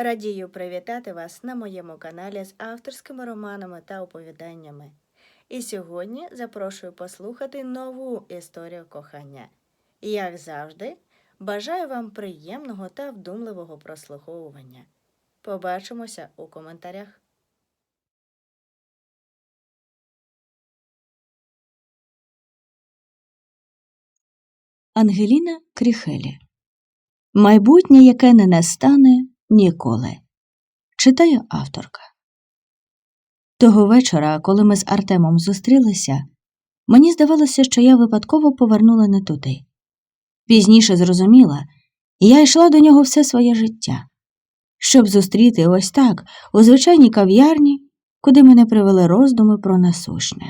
Радію привітати вас на моєму каналі з авторськими романами та оповіданнями. І сьогодні запрошую послухати нову історію кохання. Як завжди, бажаю вам приємного та вдумливого прослуховування. Побачимося у коментарях. Ангеліна Кріхелі Майбутнє, яке не настане ніколи. Читає авторка. Того вечора, коли ми з Артемом зустрілися, мені здавалося, що я випадково повернула не туди. Пізніше зрозуміла, я йшла до нього все своє життя, щоб зустріти ось так, у звичайній кав'ярні, куди мене привели роздуми про насушне.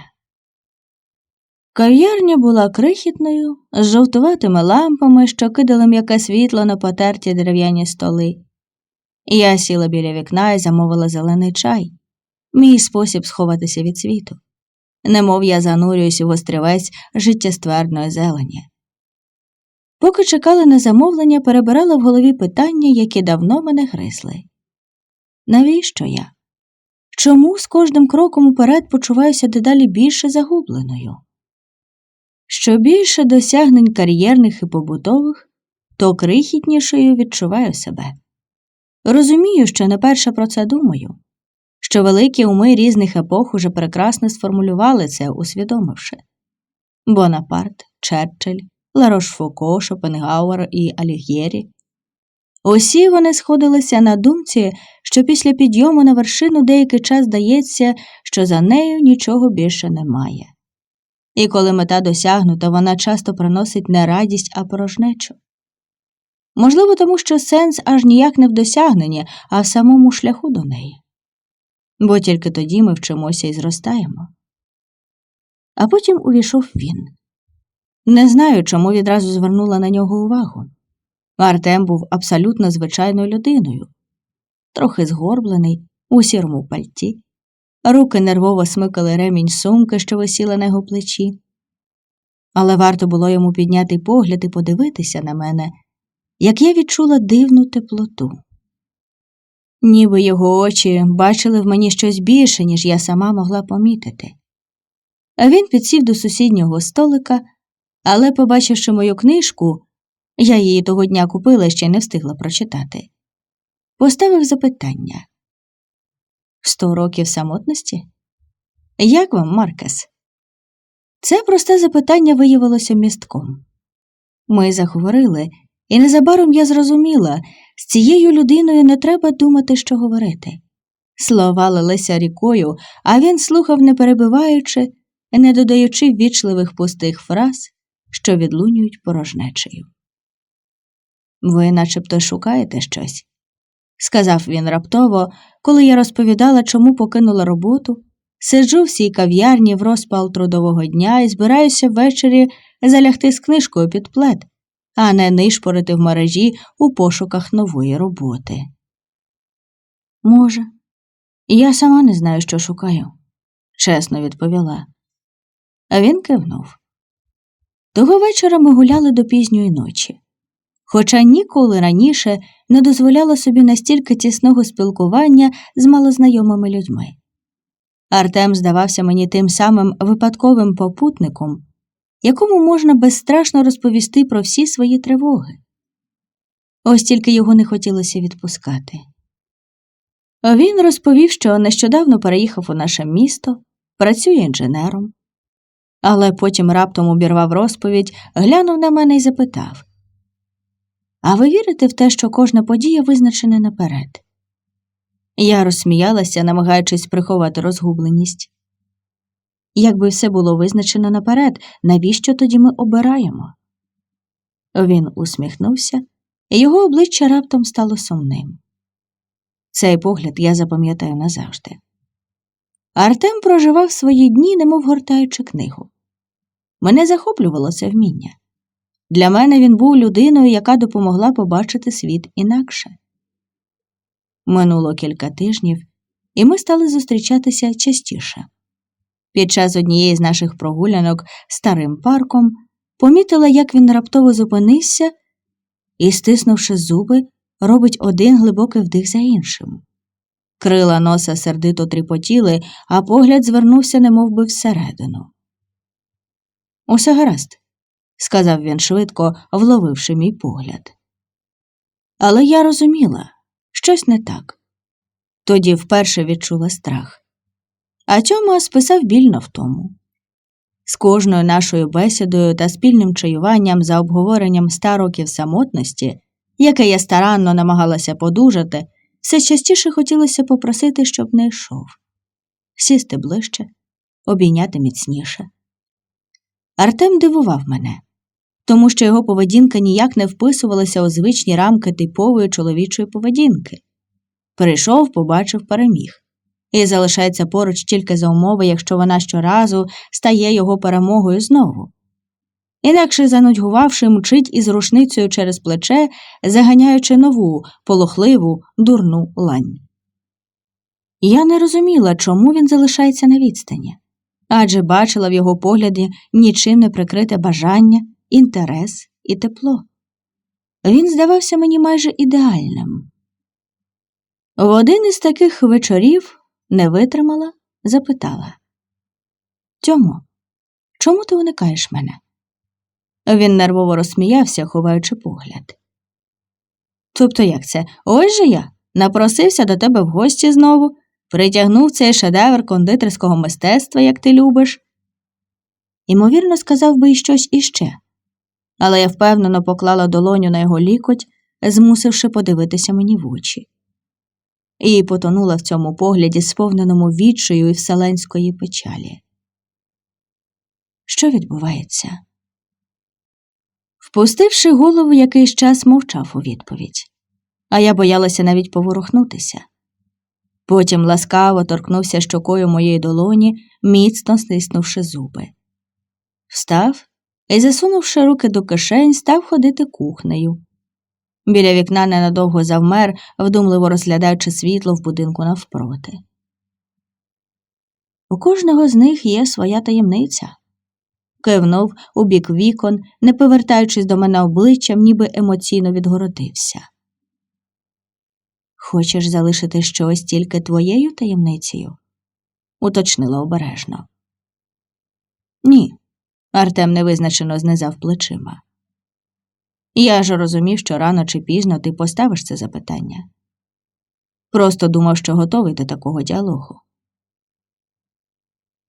Кав'ярня була крихітною, з жовтуватими лампами, що кидали м'яке світло на потерті дерев'яні столи. Я сіла біля вікна і замовила зелений чай, мій спосіб сховатися від світу. Немов я занурююсь у острівець життєствердної зелені. Поки чекали на замовлення, перебирала в голові питання, які давно мене гризли. Навіщо я? Чому з кожним кроком уперед почуваюся дедалі більше загубленою? Що більше досягнень кар'єрних і побутових, то крихітнішою відчуваю себе. Розумію, що не перше про це думаю, що великі уми різних епох уже прекрасно сформулювали це, усвідомивши Бонапарт, Черчилль, Ларош Фуко, Шопенгауер і Алігєрі. Усі вони сходилися на думці, що після підйому на вершину деякий час здається, що за нею нічого більше немає. І коли мета досягнута, вона часто приносить не радість, а порожнечу. Можливо, тому що сенс аж ніяк не в досягненні, а в самому шляху до неї. Бо тільки тоді ми вчимося і зростаємо. А потім увійшов він. Не знаю, чому відразу звернула на нього увагу. Артем був абсолютно звичайною людиною, трохи згорблений у сірому пальті. Руки нервово смикали ремінь сумки, що висіла на його плечі. Але варто було йому підняти погляд і подивитися на мене, як я відчула дивну теплоту. Ніби його очі бачили в мені щось більше, ніж я сама могла помітити. Він підсів до сусіднього столика, але, побачивши мою книжку, я її того дня купила і ще не встигла прочитати, поставив запитання. Сто років самотності? Як вам, Маркес? Це просте запитання виявилося містком. Ми заговорили, і незабаром я зрозуміла, з цією людиною не треба думати, що говорити. Слова лилися рікою, а він слухав, не перебиваючи, не додаючи ввічливих пустих фраз, що відлунюють порожнечею. Ви начебто шукаєте щось сказав він раптово, коли я розповідала, чому покинула роботу, сиджу в цій кав'ярні в розпал трудового дня і збираюся ввечері залягти з книжкою під плед, а не нишпорити в мережі у пошуках нової роботи. Може, я сама не знаю, що шукаю, чесно відповіла. А він кивнув. Того вечора ми гуляли до пізньої ночі хоча ніколи раніше не дозволяла собі настільки тісного спілкування з малознайомими людьми. Артем здавався мені тим самим випадковим попутником, якому можна безстрашно розповісти про всі свої тривоги. Ось тільки його не хотілося відпускати. Він розповів, що нещодавно переїхав у наше місто, працює інженером, але потім раптом обірвав розповідь, глянув на мене і запитав а ви вірите в те, що кожна подія визначена наперед? Я розсміялася, намагаючись приховати розгубленість. Якби все було визначено наперед, навіщо тоді ми обираємо? Він усміхнувся, і його обличчя раптом стало сумним. Цей погляд я запам'ятаю назавжди. Артем проживав свої дні, немов гортаючи книгу. Мене захоплювало це вміння. Для мене він був людиною, яка допомогла побачити світ інакше. Минуло кілька тижнів, і ми стали зустрічатися частіше. Під час однієї з наших прогулянок старим парком помітила, як він раптово зупинився і, стиснувши зуби, робить один глибокий вдих за іншим. Крила носа сердито тріпотіли, а погляд звернувся немов би всередину. Усе гаразд, сказав він швидко, вловивши мій погляд. Але я розуміла, щось не так. Тоді вперше відчула страх. А Тьома списав біль на втому. З кожною нашою бесідою та спільним чаюванням за обговоренням ста років самотності, яке я старанно намагалася подужати, все частіше хотілося попросити, щоб не йшов, сісти ближче, обійняти міцніше. Артем дивував мене, тому що його поведінка ніяк не вписувалася у звичні рамки типової чоловічої поведінки. Прийшов, побачив, переміг. І залишається поруч тільки за умови, якщо вона щоразу стає його перемогою знову. Інакше, занудьгувавши, мчить із рушницею через плече, заганяючи нову, полохливу, дурну лань. Я не розуміла, чому він залишається на відстані, адже бачила в його погляді нічим не прикрите бажання, інтерес і тепло. Він здавався мені майже ідеальним. В один із таких вечорів не витримала, запитала Тьомо, чому ти уникаєш мене? Він нервово розсміявся, ховаючи погляд. Тобто як це? Ось же я напросився до тебе в гості знову, притягнув цей шедевр кондитерського мистецтва, як ти любиш. Імовірно, сказав би і щось іще, але я впевнено поклала долоню на його лікоть, змусивши подивитися мені в очі. І потонула в цьому погляді, сповненому відчаю і вселенської печалі. Що відбувається? Впустивши голову, якийсь час мовчав у відповідь, а я боялася навіть поворухнутися. Потім ласкаво торкнувся щокою моєї долоні, міцно стиснувши зуби. Встав і, засунувши руки до кишень, став ходити кухнею. Біля вікна ненадовго завмер, вдумливо розглядаючи світло в будинку навпроти. У кожного з них є своя таємниця. Кивнув у бік вікон, не повертаючись до мене обличчям, ніби емоційно відгородився. Хочеш залишити щось тільки твоєю таємницею? уточнила обережно. Ні. Артем невизначено знизав плечима. Я ж розумів, що рано чи пізно ти поставиш це запитання. Просто думав, що готовий до такого діалогу.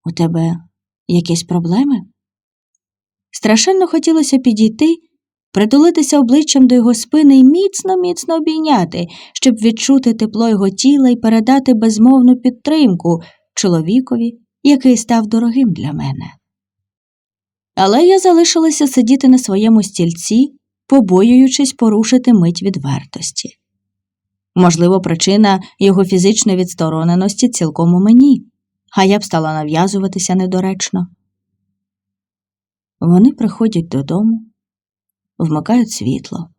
У тебе якісь проблеми? Страшенно хотілося підійти, притулитися обличчям до його спини і міцно, міцно обійняти, щоб відчути тепло його тіла і передати безмовну підтримку чоловікові, який став дорогим для мене. Але я залишилася сидіти на своєму стільці, побоюючись порушити мить відвертості. Можливо, причина його фізичної відстороненості цілком у мені, а я б стала нав'язуватися недоречно. Вони приходять додому, вмикають світло,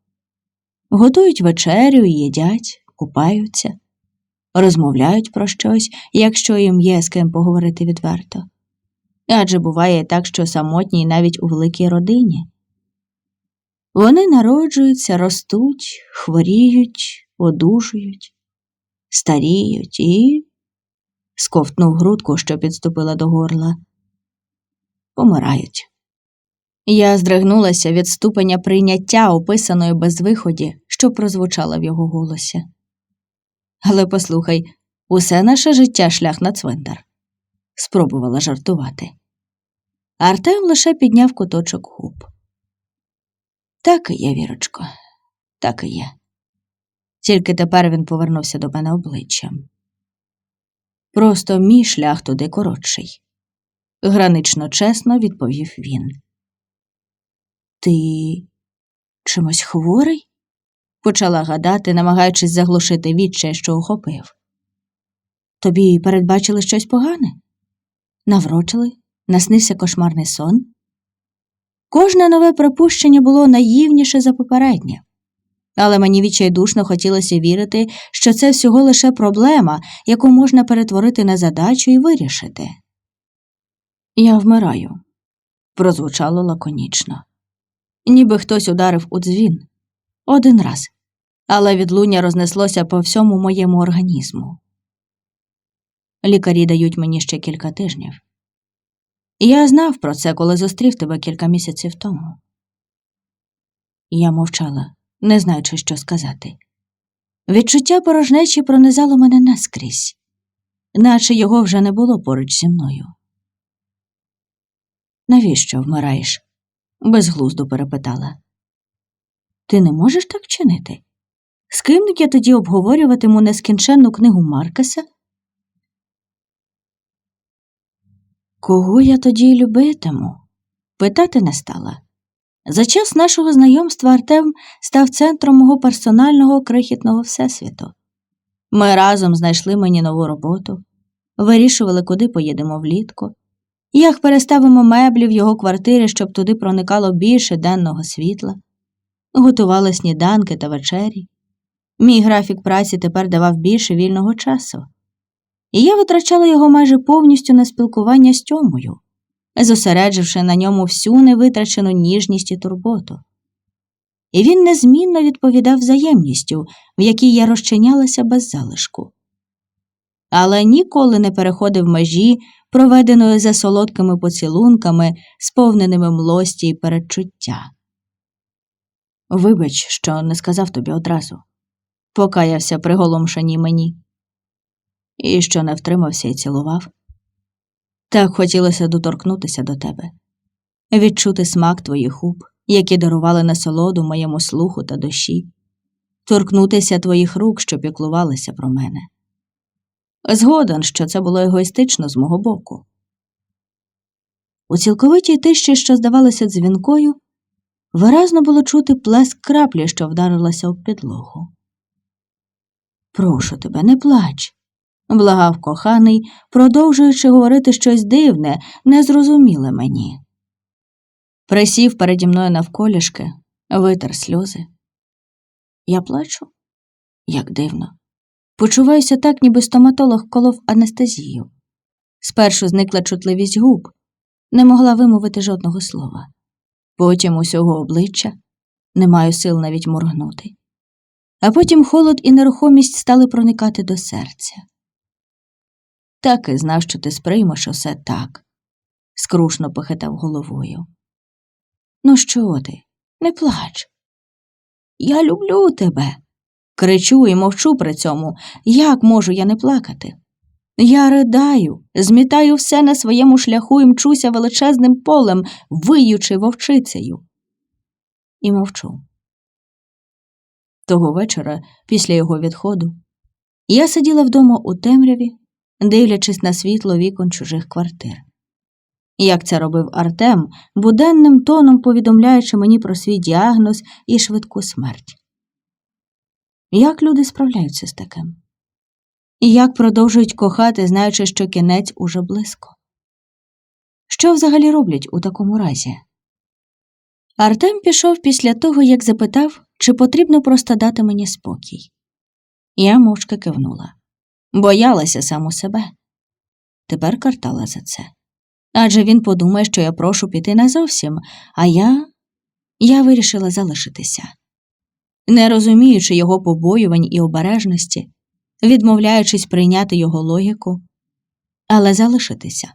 готують вечерю їдять, купаються, розмовляють про щось, якщо їм є з ким поговорити відверто. Адже буває так, що самотні навіть у великій родині. Вони народжуються, ростуть, хворіють, одужують, старіють і. сковтнув грудку, що підступила до горла. Помирають. Я здригнулася від ступеня прийняття, описаної безвиході, що прозвучала в його голосі. Але послухай, усе наше життя шлях на цвинтар, спробувала жартувати. Артем лише підняв куточок губ. Так і є, Вірочко, так і є. Тільки тепер він повернувся до мене обличчям. Просто мій шлях туди коротший, гранично чесно відповів він. Ти чимось хворий? почала гадати, намагаючись заглушити відчай, що охопив. Тобі передбачили щось погане? Наврочили? Наснився кошмарний сон? Кожне нове припущення було наївніше за попереднє, але мені відчайдушно хотілося вірити, що це всього лише проблема, яку можна перетворити на задачу і вирішити. Я вмираю, прозвучало лаконічно ніби хтось ударив у дзвін один раз, але відлуння рознеслося по всьому моєму організму. Лікарі дають мені ще кілька тижнів. Я знав про це, коли зустрів тебе кілька місяців тому. Я мовчала, не знаючи, що сказати. Відчуття порожнечі пронизало мене наскрізь, наче його вже не було поруч зі мною. Навіщо вмираєш? безглуздо перепитала. Ти не можеш так чинити? З ким я тоді обговорюватиму нескінченну книгу Маркеса? Кого я тоді любитиму? Питати не стала. За час нашого знайомства Артем став центром мого персонального крихітного всесвіту. Ми разом знайшли мені нову роботу, вирішували, куди поїдемо влітку, як переставимо меблі в його квартирі, щоб туди проникало більше денного світла, готували сніданки та вечері. Мій графік праці тепер давав більше вільного часу, і я витрачала його майже повністю на спілкування з Тьомою, зосередживши на ньому всю невитрачену ніжність і турботу. І він незмінно відповідав взаємністю, в якій я розчинялася без залишку. Але ніколи не переходив межі, проведеної за солодкими поцілунками, сповненими млості й передчуття. Вибач, що не сказав тобі одразу, покаявся приголомшеній мені, і що не втримався і цілував. Так хотілося доторкнутися до тебе, відчути смак твоїх губ, які дарували насолоду моєму слуху та душі, торкнутися твоїх рук, що піклувалися про мене. Згоден, що це було егоїстично з мого боку. У цілковитій тиші, що здавалося дзвінкою, виразно було чути плеск краплі, що вдарилася об підлогу. Прошу тебе, не плач, благав коханий, продовжуючи говорити щось дивне, незрозуміле мені. Присів переді мною навколішки, витер сльози. Я плачу? Як дивно. Почуваюся так, ніби стоматолог колов анестезію. Спершу зникла чутливість губ, не могла вимовити жодного слова. Потім усього обличчя не маю сил навіть моргнути. А потім холод і нерухомість стали проникати до серця. Так і знав, що ти сприймеш усе так, скрушно похитав головою. Ну, що ти? Не плач. Я люблю тебе. Кричу і мовчу при цьому. Як можу я не плакати? Я ридаю, змітаю все на своєму шляху і мчуся величезним полем, виючи вовчицею. І мовчу. Того вечора, після його відходу, я сиділа вдома у темряві, дивлячись на світло вікон чужих квартир. Як це робив Артем, буденним тоном повідомляючи мені про свій діагноз і швидку смерть. Як люди справляються з таким? І як продовжують кохати, знаючи, що кінець уже близько? Що взагалі роблять у такому разі? Артем пішов після того, як запитав, чи потрібно просто дати мені спокій. Я мовчки кивнула. Боялася саму себе. Тепер картала за це. Адже він подумає, що я прошу піти назовсім, а я. я вирішила залишитися. Не розуміючи його побоювань і обережності, відмовляючись прийняти його логіку, але залишитися.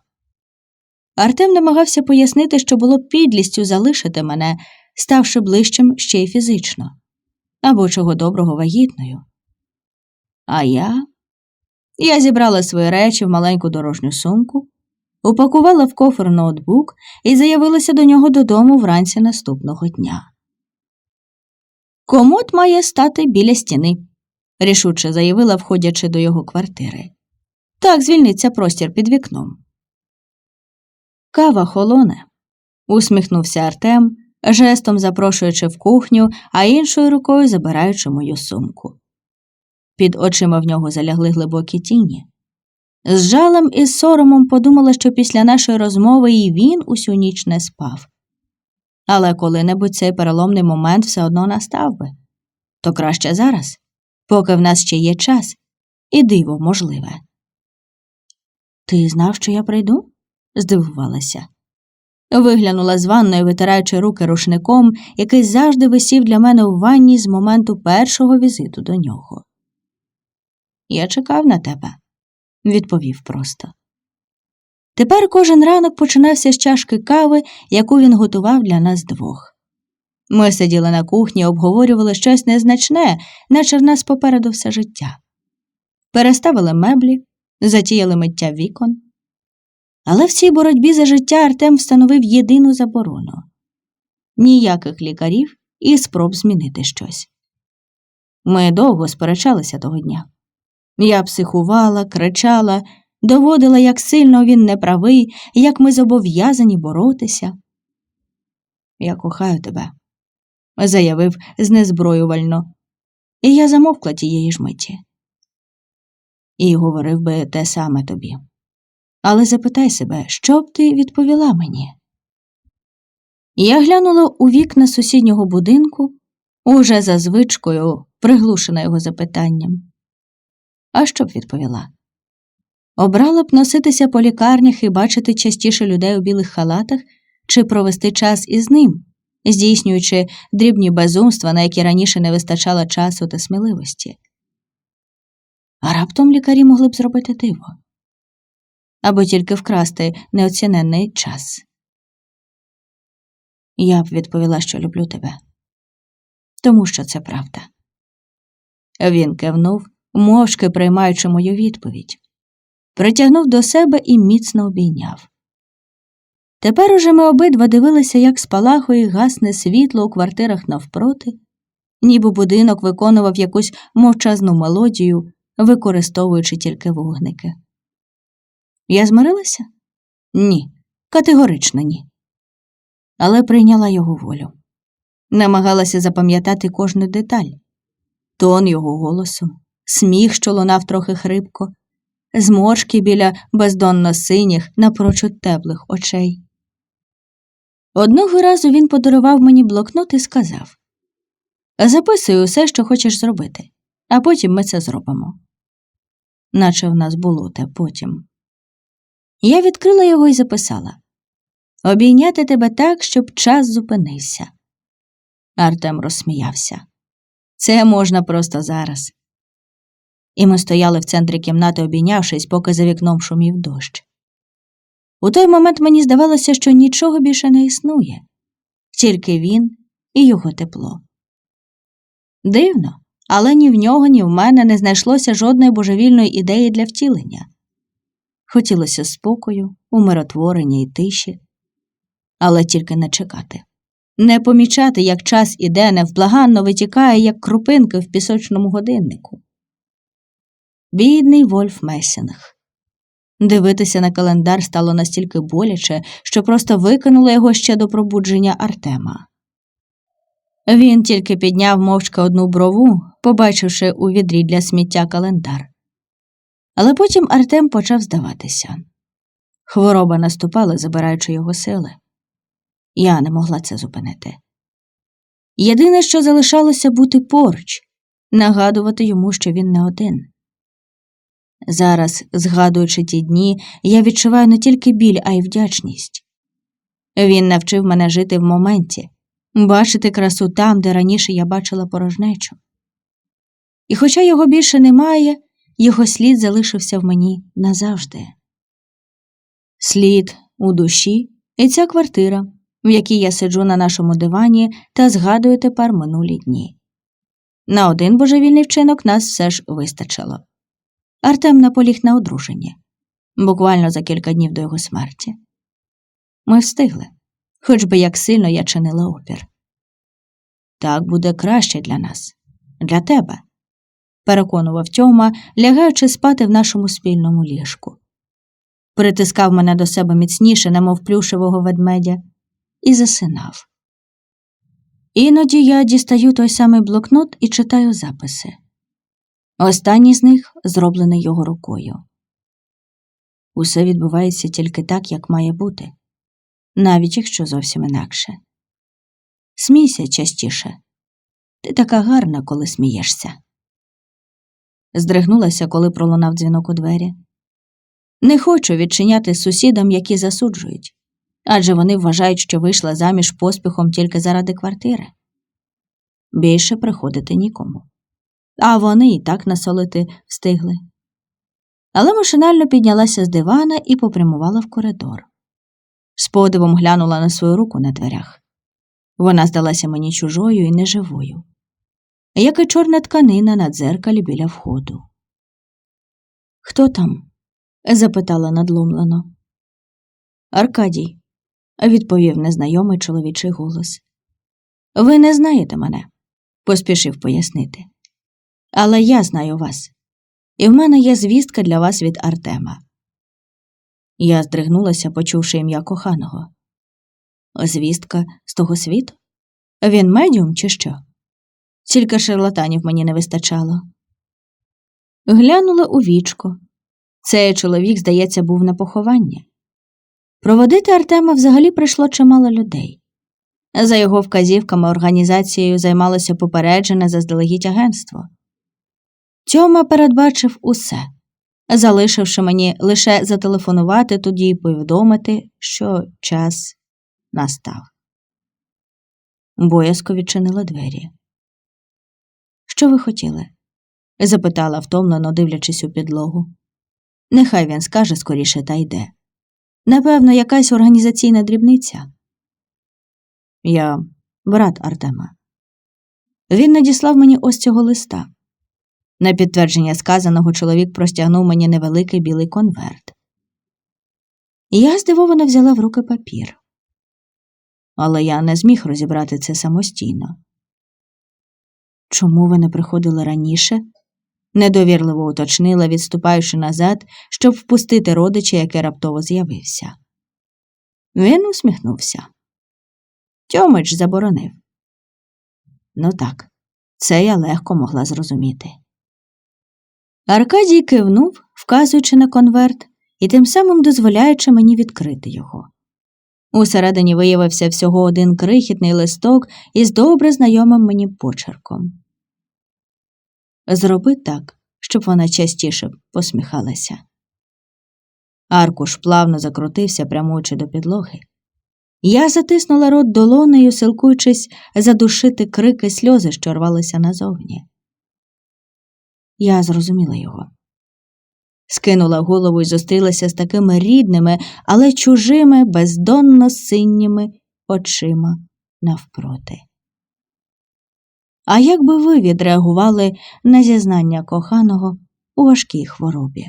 Артем намагався пояснити, що було підлістю залишити мене, ставши ближчим ще й фізично, або чого доброго вагітною. А я. Я зібрала свої речі в маленьку дорожню сумку, упакувала в кофр ноутбук і заявилася до нього додому вранці наступного дня. Комод має стати біля стіни, рішуче заявила, входячи до його квартири. Так звільниться простір під вікном. Кава холоне, усміхнувся Артем, жестом запрошуючи в кухню, а іншою рукою забираючи мою сумку. Під очима в нього залягли глибокі тіні. З жалем і соромом подумала, що після нашої розмови і він усю ніч не спав. Але коли-небудь цей переломний момент все одно настав би. То краще зараз, поки в нас ще є час, і диво можливе. Ти знав, що я прийду? здивувалася. Виглянула з ванної, витираючи руки рушником, який завжди висів для мене у ванні з моменту першого візиту до нього. Я чекав на тебе, відповів просто. Тепер кожен ранок починався з чашки кави, яку він готував для нас двох. Ми сиділи на кухні, обговорювали щось незначне, наче в нас попереду все життя. Переставили меблі, затіяли миття вікон. Але в цій боротьбі за життя Артем встановив єдину заборону ніяких лікарів і спроб змінити щось. Ми довго сперечалися того дня. Я психувала, кричала, доводила, як сильно він неправий, як ми зобов'язані боротися. Я кохаю тебе, заявив знезброювально, і я замовкла тієї ж миті. І говорив би те саме тобі. Але запитай себе, що б ти відповіла мені? Я глянула у вікна сусіднього будинку, уже за звичкою, приглушена його запитанням. А що б відповіла? Обрала б носитися по лікарнях і бачити частіше людей у білих халатах чи провести час із ним, здійснюючи дрібні безумства, на які раніше не вистачало часу та сміливості. А раптом лікарі могли б зробити диво або тільки вкрасти неоціненний час. Я б відповіла, що люблю тебе, тому що це правда. Він кивнув, мовчки приймаючи мою відповідь, притягнув до себе і міцно обійняв. Тепер уже ми обидва дивилися, як спалахує гасне світло у квартирах навпроти, ніби будинок виконував якусь мовчазну мелодію, використовуючи тільки вогники. Я змирилася? Ні, категорично ні. Але прийняла його волю. Намагалася запам'ятати кожну деталь тон його голосу, сміх, що лунав трохи хрипко, зморшки біля бездонно синіх, напрочуд теплих очей. Одного разу він подарував мені блокнот і сказав Записуй усе, що хочеш зробити, а потім ми це зробимо. Наче в нас було те потім. Я відкрила його і записала Обійняти тебе так, щоб час зупинився. Артем розсміявся. Це можна просто зараз. І ми стояли в центрі кімнати, обійнявшись, поки за вікном шумів дощ. У той момент мені здавалося, що нічого більше не існує, тільки він і його тепло. Дивно, але ні в нього, ні в мене не знайшлося жодної божевільної ідеї для втілення. Хотілося спокою, умиротворення і тиші, але тільки не чекати, не помічати, як час іде невблаганно витікає, як крупинки в пісочному годиннику. Бідний Вольф Месінг. Дивитися на календар стало настільки боляче, що просто викинуло його ще до пробудження Артема. Він тільки підняв мовчки одну брову, побачивши у відрі для сміття календар. Але потім Артем почав здаватися. Хвороба наступала, забираючи його сили. Я не могла це зупинити. Єдине, що залишалося бути поруч, нагадувати йому, що він не один. Зараз, згадуючи ті дні, я відчуваю не тільки біль, а й вдячність. Він навчив мене жити в моменті, бачити красу там, де раніше я бачила порожнечу. І хоча його більше немає, його слід залишився в мені назавжди. Слід у душі і ця квартира, в якій я сиджу на нашому дивані та згадую тепер минулі дні. На один божевільний вчинок нас все ж вистачило. Артем наполіг на одруженні, буквально за кілька днів до його смерті. Ми встигли, хоч би як сильно я чинила опір. Так буде краще для нас, для тебе, переконував Тьома, лягаючи спати в нашому спільному ліжку. Притискав мене до себе міцніше, немов плюшевого ведмедя, і засинав. Іноді я дістаю той самий блокнот і читаю записи. Останній з них зроблений його рукою. Усе відбувається тільки так, як має бути, навіть якщо зовсім інакше. Смійся частіше. Ти така гарна, коли смієшся. Здригнулася, коли пролунав дзвінок у двері. Не хочу відчиняти сусідам, які засуджують. Адже вони вважають, що вийшла заміж поспіхом тільки заради квартири. Більше приходити нікому. А вони і так насолити встигли. Але машинально піднялася з дивана і попрямувала в коридор. З подивом глянула на свою руку на дверях. Вона здалася мені чужою і неживою, як і чорна тканина на дзеркалі біля входу. Хто там? запитала надломлено. Аркадій, відповів незнайомий чоловічий голос. Ви не знаєте мене, поспішив пояснити. Але я знаю вас, і в мене є звістка для вас від Артема. Я здригнулася, почувши ім'я коханого. Звістка з того світу? Він медіум чи що? Тільки шарлатанів мені не вистачало. Глянула у вічко. Цей чоловік, здається, був на похованні. Проводити Артема взагалі прийшло чимало людей. За його вказівками організацією займалося попереджене заздалегідь агентство. Тьома передбачив усе, залишивши мені лише зателефонувати тоді й повідомити, що час настав. Боязко відчинила двері. Що ви хотіли? запитала втомлено, дивлячись у підлогу. Нехай він скаже скоріше та йде. Напевно, якась організаційна дрібниця. Я брат Артема. Він надіслав мені ось цього листа. На підтвердження сказаного чоловік простягнув мені невеликий білий конверт. Я здивовано взяла в руки папір. Але я не зміг розібрати це самостійно. Чому ви не приходили раніше? недовірливо уточнила, відступаючи назад, щоб впустити родича, який раптово з'явився. Він усміхнувся. Тьомич заборонив. Ну так, це я легко могла зрозуміти. Аркадій кивнув, вказуючи на конверт, і тим самим дозволяючи мені відкрити його. Усередині виявився всього один крихітний листок із добре знайомим мені почерком. Зроби так, щоб вона частіше посміхалася. Аркуш плавно закрутився, прямуючи до підлоги. Я затиснула рот долонею, силкуючись задушити крики сльози, що рвалися назовні. Я зрозуміла його. Скинула голову і зустрілася з такими рідними, але чужими, бездонно синіми очима навпроти. А як би ви відреагували на зізнання коханого у важкій хворобі?